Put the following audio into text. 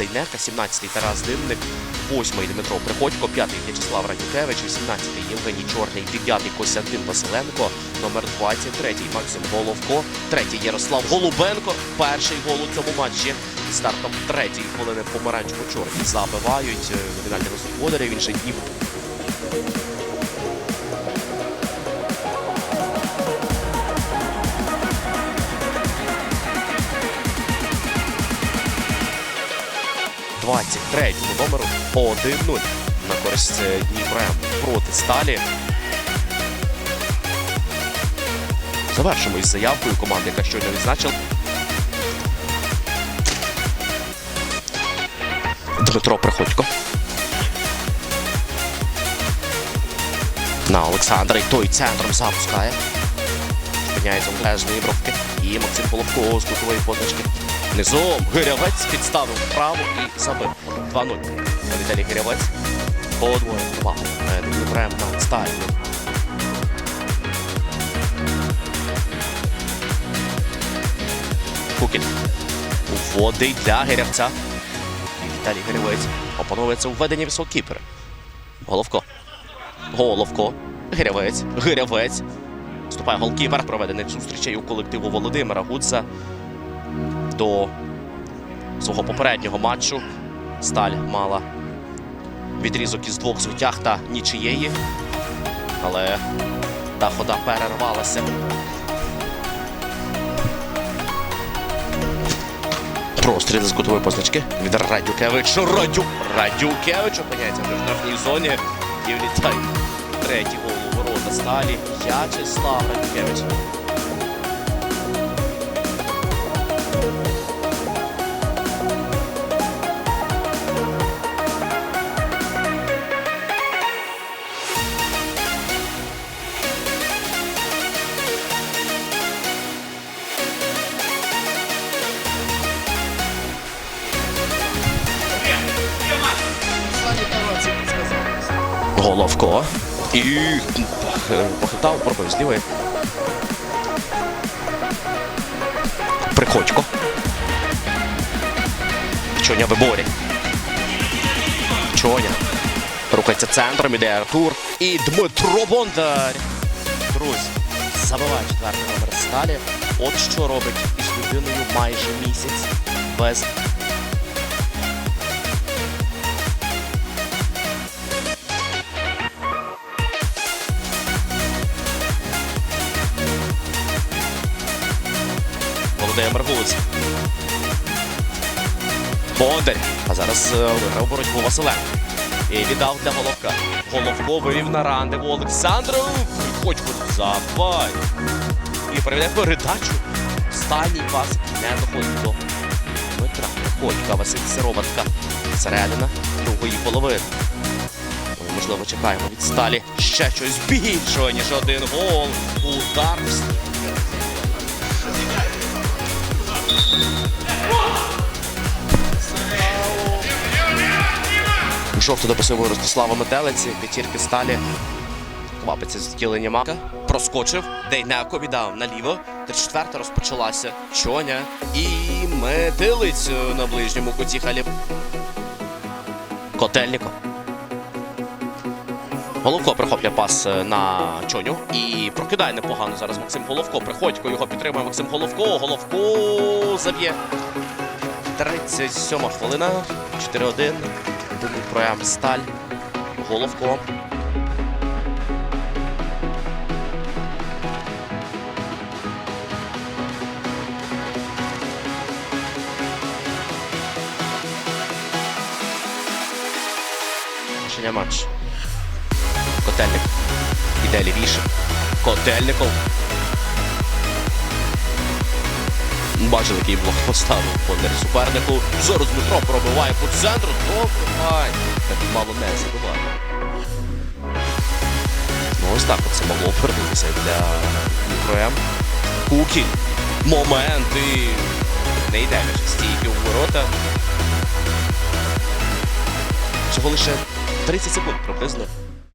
Дейнека, 17-й Тарас Димник, 8-й Дмитро Приходько, 5-й В'ячеслав Радюкевич, 18-й Євгеній Чорний, 9-й Костянтин Василенко, номер 23-й Максим Головко, 3-й Ярослав Голубенко. Перший гол у цьому матчі. Стартом третьої хвилини помаранчево-чорні забивають е, номінальні господарі, він же Дніпро. Двадцять третьому номеру 1-0 на користь е, Дніпра проти Сталі. Завершимо із заявкою команди, яка щойно відзначила. Дмитро Приходько. На Олександра і той центром запускає. Спиняється лежної бровки. І Максим Головко з кутової позначки. Низом Гирявець підставив вправо і забив. 2-0. Віталій Гирявець. Подвоє два. Дніпрем на сталі. Кукін. Вводить для Гирявця. Віталій Гирявець опановується у введенні високіпера. Головко. Головко. Гирявець. Гирявець. Вступає голкіпер, проведених зустрічей у колективу Володимира Гудза до свого попереднього матчу. Сталь мала відрізок із двох звитяг та нічиєї. Але та хода перервалася. Простріл з кутової позначки від Радюкевича. Радю... Радюкевич опиняється в штрафній зоні і влітає. Третій гол у ворота сталі. В'ячеслав Радюкевич. Головко. І похитав, пробив з. Приходько. Чоня виборі. Чоня. Рухається центром, іде Артур. І Дмитро Бондар. Друзі, забиває четвертий номер сталі. От що робить із людиною майже місяць без Володимир Гуц. Бондар. А зараз е, виграв боротьбу Василенко. І віддав для Головка. Головко вивів на рандеву Олександру. Приходько забай. І переведе передачу. Останній пас не доходить до Дмитра Приходька. Василь Сироботка. Середина другої половини. Ми, можливо, чекаємо від сталі ще щось більшого, ніж один гол. Удар. Жовто до посиву Ростислава Метелиці, п'ятірки сталі. Хлопець з втілення мака. Проскочив, Дейнеко віддав наліво. 34 розпочалася Чоня і метелиць на ближньому куті халіп. Котельніко. Головко прихоплює пас е, на Чоню і прокидає непогано зараз Максим Головко. Приходько його підтримує Максим Головко. Головко заб'є. 37 хвилина. 4-1. Дніпро Сталь. Головко. Рішення. Котельник. Іде лівіше. Котельников. Бачили, який блок поставив Бондар супернику. Зараз Дмитро пробиває по центру. Добивай. Так мало не забиває. Ну ось так це могло обернутися для Дніпро М. Кукіль. Момент і не йде між стійки у ворота. Всього лише 30 секунд приблизно